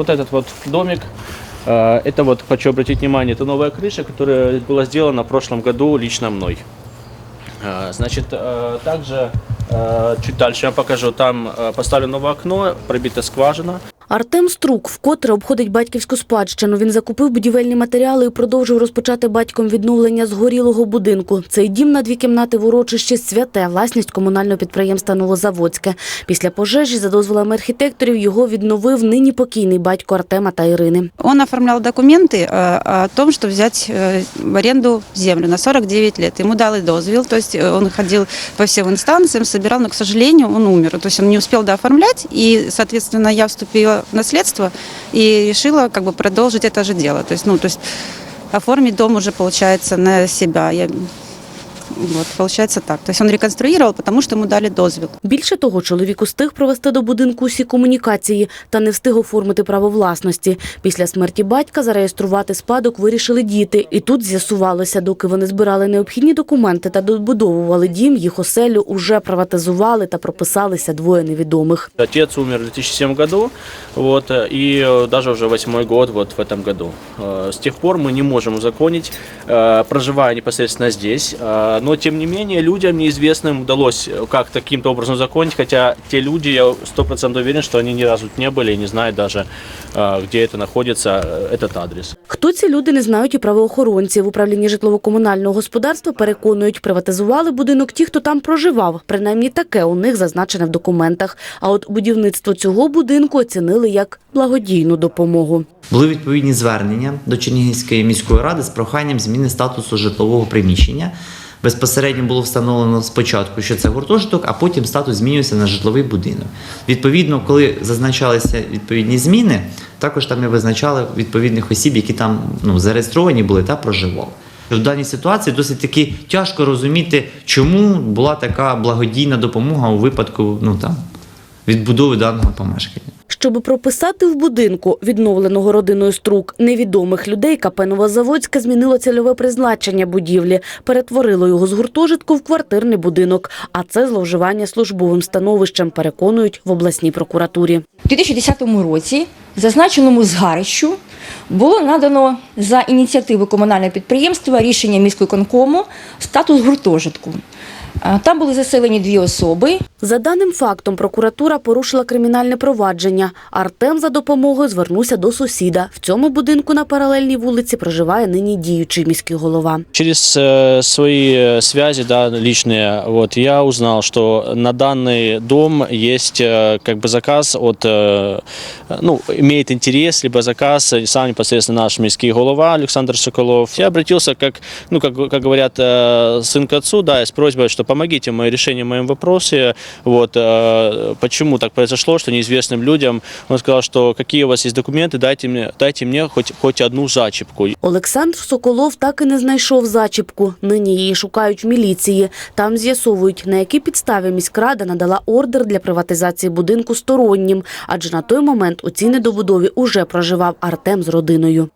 вот этот вот домик, э, это вот, хочу обратить внимание, это новая крыша, которая была сделана в прошлом году лично мной. Э, Значит, э, также чуть дальше я покажу, там поставлено новое окно, пробита скважина. Артем Струк вкотре обходить батьківську спадщину. Він закупив будівельні матеріали і продовжив розпочати батьком відновлення згорілого будинку. Цей дім на дві кімнати в урочищі святе, власність комунального підприємства Новозаводське. Після пожежі, за дозволами архітекторів, його відновив нині покійний батько Артема та Ірини. Он оформлял документы э, о том, что взять э, в аренду землю на 49 лет. Ему дали дозвел, то есть э, он ходил по всем инстанциям, собирал, но, к сожалению, он умер. То есть он не успел дооформлять, и, соответственно, я вступила наследство и решила как бы продолжить это же дело. То есть, ну, то есть оформить дом уже, получается, на себя. Я, вот, получается так. То есть он реконструировал, потому что ему дали дозвел. Більше того, чоловік устиг провести до будинку усі комунікації та не встиг оформити право власності. Після смерті батька зареєструвати спадок вирішили діти. І тут з'ясувалося, доки вони збирали необхідні документи та добудовували дім, їх оселю уже приватизували та прописалися двоє невідомих. Отец умер в 2007 году, вот, э, и э, даже уже восьмой год вот в этом году. Э, С тех пор мы не можем узаконить, э, проживая непосредственно здесь, э, но тем не менее людям неизвестным удалось э, как-то каким-то образом узаконить, хотя те люди, я сто процентов уверен, что они ни разу тут не были и не знают даже, э, где это находится, э, этот адрес. Хто ці люди не знають і правоохоронці. В управлінні житлово-комунального господарства переконують, приватизували будинок ті, хто там проживав. Принаймні таке у них зазначене в документах. А от будівництво цього будинку оцінили як благодійну допомогу. Були відповідні звернення до Чернігівської міської ради з проханням зміни статусу житлового приміщення. Безпосередньо було встановлено спочатку, що це гуртожиток, а потім статус змінювався на житловий будинок. Відповідно, коли зазначалися відповідні зміни, також там і визначали відповідних осіб, які там ну, зареєстровані були та проживали. В даній ситуації досить таки тяжко розуміти, чому була така благодійна допомога у випадку ну, там, відбудови даного помешкання. Щоб прописати в будинку, відновленого родиною струк, невідомих людей, КП Новозаводське змінило цільове призначення будівлі, перетворило його з гуртожитку в квартирний будинок. А це зловживання службовим становищем, переконують в обласній прокуратурі. У 2010 році зазначеному згарищу було надано за ініціативи комунального підприємства рішення міськвиконкому статус гуртожитку. Е, Там були заселені дві особи. За даним фактом, прокуратура порушила кримінальне провадження. Артем за допомогою звернувся до сусіда. В цьому будинку на паралельній вулиці проживає нині діючий міський голова. Через э, свои э, связи, да, личные, вот, я узнал, что на данный дом есть э, как бы заказ от, э, ну, имеет интерес, либо заказ э, сам непосредственно наш мирский голова Александр Соколов. Я обратился, как, ну, как, как говорят, э, сын к отцу, да, с просьбой, что помогите в решении в моем вопросе, вот, э, почему так произошло, что неизвестным людям, он сказал, что какие у вас есть документы, дайте мне, дайте мне хоть, хоть одну зачіпку. Олександр Соколов так і не знайшов зачіпку. Нині її шукають в міліції. Там з'ясовують, на якій підставі міськрада надала ордер для приватизації будинку стороннім, адже на той момент у цій недобудові уже проживав Артем з родиною.